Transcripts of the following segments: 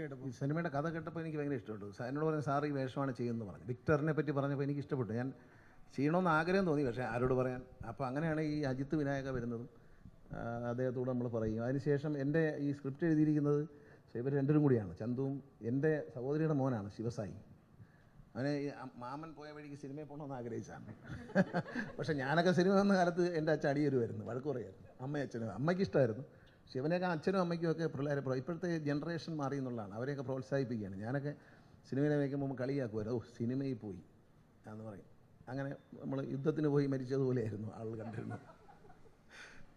ഈ സിനിമയുടെ കഥ കേട്ടപ്പോൾ എനിക്ക് ഭയങ്കര ഇഷ്ടപ്പെട്ടു. എന്നോട് പറഞ്ഞു സാർ ഈ വേഷമാണ് ചെയ്യുന്നത് പറഞ്ഞു. വിക്ടറിനെ പറ്റി പറഞ്ഞപ്പോൾ എനിക്ക് ഇഷ്ടപ്പെട്ടു. ഞാൻ ചെയ്യണമെന്ന് ആഗ്രഹം തോന്നി പക്ഷേ ആരോട് പറയാൻ? അപ്പോൾ അങ്ങനെയാണ് ഈ അജിത്ത് വിനായക വരുന്നതും അദ്ദേഹത്തോട് നമ്മൾ പറയും. അതിനുശേഷം എന്റെ ഈ സ്ക്രിപ്റ്റ് എഴുതിയിരിക്കുന്നത് ഇവർ രണ്ടും കൂടിയാണ്. ചന്തുവും എന്റെ സഹോദരിയുടെ മോനാണ് ശിവസായി. അവനെ മാമൻ പോയ വഴിക്ക് സിനിമയിൽ പോകണമെന്ന് ആഗ്രഹിച്ചാണ്. പക്ഷേ ഞാനൊക്കെ സിനിമ വന്ന കാലത്ത് എന്റെ അച്ഛൻ അടിയൊരുമായിരുന്നു വഴക്ക് പറയായിരുന്നു. അച്ഛനും അമ്മയ്ക്ക് ഇഷ്ടമായിരുന്നു. ശിവനൊക്കെ അച്ഛനും അമ്മയ്ക്കും ഒക്കെ പിള്ളേരെ ഇപ്പോഴത്തെ ജനറേഷൻ മാറി എന്നുള്ളതാണ്. അവരെയൊക്കെ പ്രോത്സാഹിപ്പിക്കുകയാണ്. ഞാനൊക്കെ സിനിമയിലെ വയ്ക്കുമ്പോൾ കളിയാക്കുമായിരുന്നു. ഓ സിനിമയിൽ പോയി എന്ന് പറയും. അങ്ങനെ നമ്മൾ യുദ്ധത്തിന് പോയി മരിച്ചതുപോലെയായിരുന്നു ആൾ കണ്ടിരുന്നത്.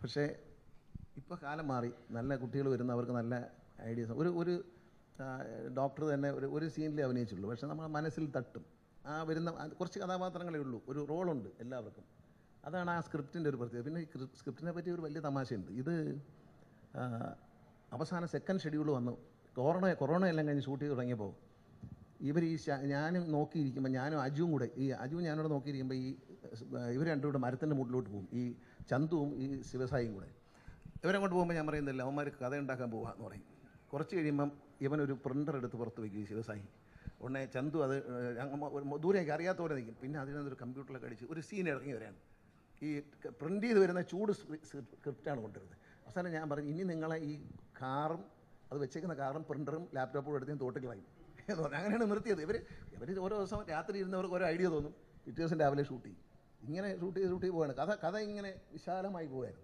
പക്ഷേ ഇപ്പോൾ കാലം മാറി. നല്ല കുട്ടികൾ വരുന്ന അവർക്ക് നല്ല ഐഡിയാസ്. ഒരു ഒരു ഡോക്ടർ തന്നെ ഒരു ഒരു സീനിലേ അഭിനയിച്ചുള്ളൂ. പക്ഷേ നമ്മുടെ മനസ്സിൽ തട്ടും. ആ വരുന്ന കുറച്ച് കഥാപാത്രങ്ങളേ ഉള്ളൂ. ഒരു റോളുണ്ട് എല്ലാവർക്കും. അതാണ് ആ സ്ക്രിപ്റ്റിന്റെ ഒരു പ്രത്യേകത. പിന്നെ സ്ക്രിപ്റ്റിനെ പറ്റി ഒരു വലിയ തമാശയുണ്ട്. ഇത് അവസാന സെക്കൻഡ് ഷെഡ്യൂൾ വന്നു. കൊറോണ കൊറോണ എല്ലാം കഴിഞ്ഞ് ഷൂട്ട് ചെയ്ത് തുടങ്ങിയപ്പോൾ ഇവർ ഈ ഞാനും നോക്കിയിരിക്കുമ്പോൾ ഞാനും അജുവും കൂടെ ഈ അജുവും ഞാനോട് നോക്കിയിരിക്കുമ്പോൾ ഈ ഇവർ രണ്ടും കൂടെ മരത്തിന്റെ മുട്ടിലോട്ട് പോകും. ഈ ചന്തുവും ഈ ശിവസായിയും കൂടെ. ഇവരങ്ങോട്ട് പോകുമ്പോൾ ഞാൻ പറയുന്നില്ല അവന്മാർ കഥ ഉണ്ടാക്കാൻ പോവാ എന്ന് പറയും. കുറച്ച് കഴിയുമ്പം ഇവനൊരു പ്രിന്റർ എടുത്ത് പുറത്ത് വയ്ക്കും ശിവസായി. ഉടനെ ചന്തു അത് ദൂരേക്ക് അറിയാത്ത പോലെ നിൽക്കും. പിന്നെ അതിനകത്തൊരു കമ്പ്യൂട്ടറിലൊക്കെ അടിച്ച് ഒരു സീൻ ഇറങ്ങി വരാൻ. ഈ പ്രിന്റ് ചെയ്ത് വരുന്ന ചൂട് സ്ക്രിപ്റ്റാണ് കൊണ്ടുവരുന്നത്. അവസാനം ഞാൻ പറഞ്ഞു ഇനി നിങ്ങളെ ഈ കാറും അത് വെച്ചേക്കുന്ന കാറും പ്രിന്ററും ലാപ്ടോപ്പും എടുത്ത് ഞാൻ തോട്ടിൽ കളയും. എന്ന് പറഞ്ഞു. അങ്ങനെയാണ് നിർത്തിയത്. ഇവർ ഇവർ ഓരോ ദിവസം രാത്രി ഇരുന്നവർക്ക് ഓരോ ഐഡിയ തോന്നും. പിറ്റേ ദിവസം രാവിലെ ഷൂട്ട് ചെയ്യും. ഇങ്ങനെ ഷൂട്ട് ചെയ്ത് ഷൂട്ട് ചെയ്ത് പോവുകയാണ് കഥ കഥ ഇങ്ങനെ വിശാലമായി പോവായിരുന്നു.